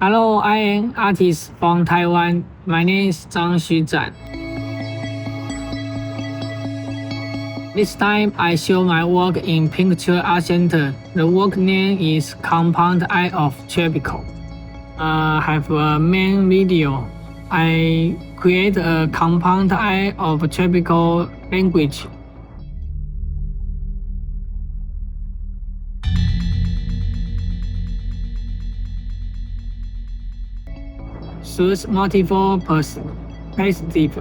Hello, I am artist from Taiwan. My name is Zhang Xuzhan. This time I show my work in Picture Art Center. The work name is Compound Eye of Tropical. Uh, have a main video. I create a compound eye of tropical language. Suits multiple perspective.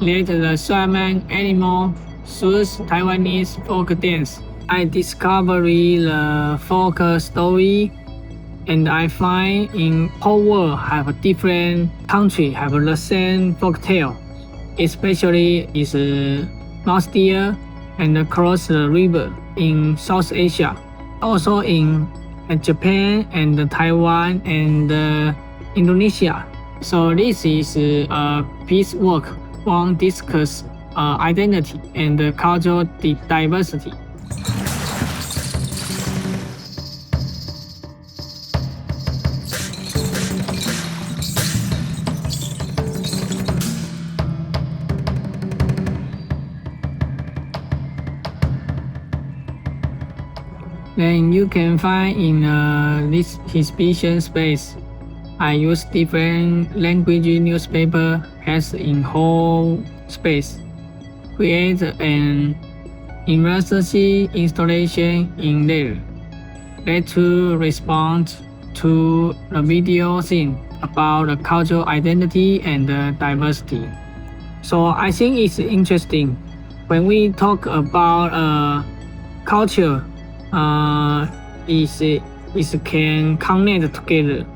Let the shaman animal suits Taiwanese folk dance. I discover the folk story and I find in whole world have a different country have the same folk tale. Especially is uh, last year and across the river in South Asia. Also in uh, Japan and Taiwan and uh, Indonesia. So this is uh, a piece work one discuss uh, identity and cultural di- diversity. Then you can find in uh, this exhibition space. I use different language newspaper as in whole space. Create an emergency installation in there. To respond to the video scene about the cultural identity and diversity. So I think it's interesting when we talk about uh, culture. Uh, is is can connect together